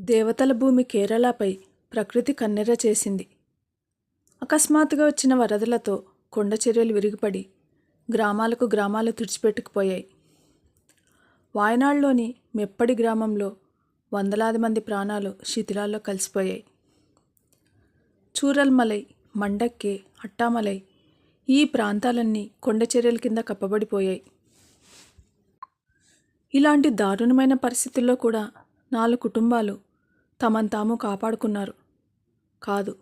దేవతల భూమి కేరళపై ప్రకృతి కన్నెర చేసింది. అకస్మాత్తుగా వచ్చిన వరదలతో కొండ చర్యలు విరిగిపడి గ్రామాలకు గ్రామాలు తుడిచిపెట్టుకుపోయాయి. వాయనాడులోని మెప్పడి గ్రామంలో వందలాది మంది ప్రాణాలు శిథిలాల్లో కలిసిపోయాయి. చూరల్మలై మండక్కే అట్టామలై ఈ ప్రాంతాలన్నీ కొండ చర్యల కింద కప్పబడిపోయాయి. ఇలాంటి దారుణమైన పరిస్థితుల్లో కూడా నాలుగు కుటుంబాలు తమను తాము కాపాడుకున్నారు. కాదు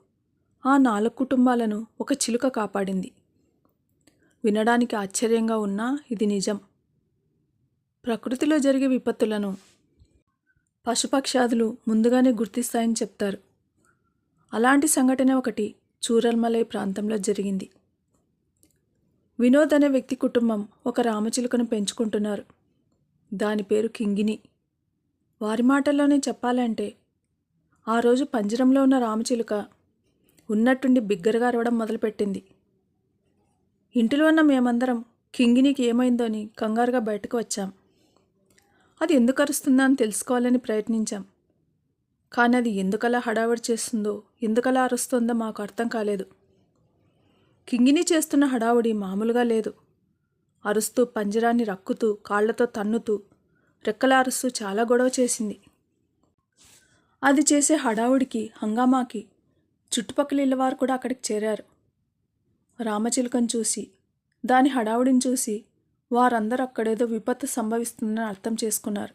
ఆ నాలుగు కుటుంబాలను ఒక చిలుక కాపాడింది. వినడానికి ఆశ్చర్యంగా ఉన్నా ఇది నిజం. ప్రకృతిలో జరిగే విపత్తులను పశుపక్షాదులు ముందుగానే గుర్తిస్తాయని చెప్తారు. అలాంటి సంఘటన ఒకటి చూరల్మలై ప్రాంతంలో జరిగింది. వినోద్ అనే వ్యక్తి కుటుంబం ఒక రామచిలుకను పెంచుకుంటున్నారు. దాని పేరు కింగిని. వారి మాటల్లోనే చెప్పాలంటే ఆ రోజు పంజరంలో ఉన్న రామచిలుక ఉన్నట్టుండి బిగ్గరగా అరవడం మొదలుపెట్టింది. ఇంటిలో ఉన్న మేమందరం కింగినికి ఏమైందో అని కంగారుగా బయటకు వచ్చాం. అది ఎందుకు అరుస్తుందా అని తెలుసుకోవాలని ప్రయత్నించాం. కానీ అది ఎందుకలా హడావిడి చేస్తుందో ఎందుకలా అరుస్తుందో మాకు అర్థం కాలేదు. కింగిని చేస్తున్న హడావుడి మామూలుగా లేదు. అరుస్తూ పంజరాన్ని రక్కుతూ కాళ్ళతో తన్నుతూ రెక్కల అరుస్తూ చాలా గొడవ చేసింది. అది చేసే హడావుడికి హంగామాకి చుట్టుపక్కల ఇళ్ళవారు కూడా అక్కడికి చేరారు. రామచిలుకను చూసి దాని హడావుడిని చూసి వారందరూ అక్కడేదో విపత్తు సంభవిస్తుందని అర్థం చేసుకున్నారు.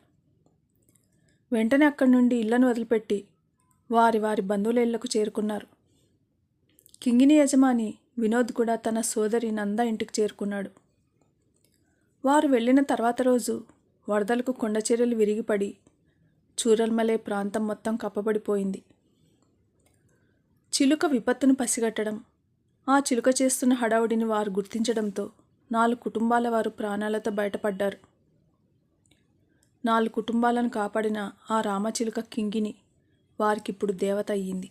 వెంటనే అక్కడి నుండి ఇళ్ళను వదిలిపెట్టి వారి వారి బంధువుల ఇళ్ళకు చేరుకున్నారు. కింగిని యజమాని వినోద్ కూడా తన సోదరి నంద ఇంటికి చేరుకున్నాడు. వారు వెళ్ళిన తర్వాత రోజు వరదలకు కొండ విరిగిపడి చూరల్మలే ప్రాంతం మొత్తం కప్పబడిపోయింది. చిలుక విపత్తును పసిగట్టడం ఆ చిలుక చేస్తున్న హడావుడిని వారు గుర్తించడంతో నాలుగు కుటుంబాల వారు ప్రాణాలతో బయటపడ్డారు. నాలుగు కుటుంబాలను కాపాడిన ఆ రామచిలుక కింగిని వారికిప్పుడు దేవత అయ్యింది.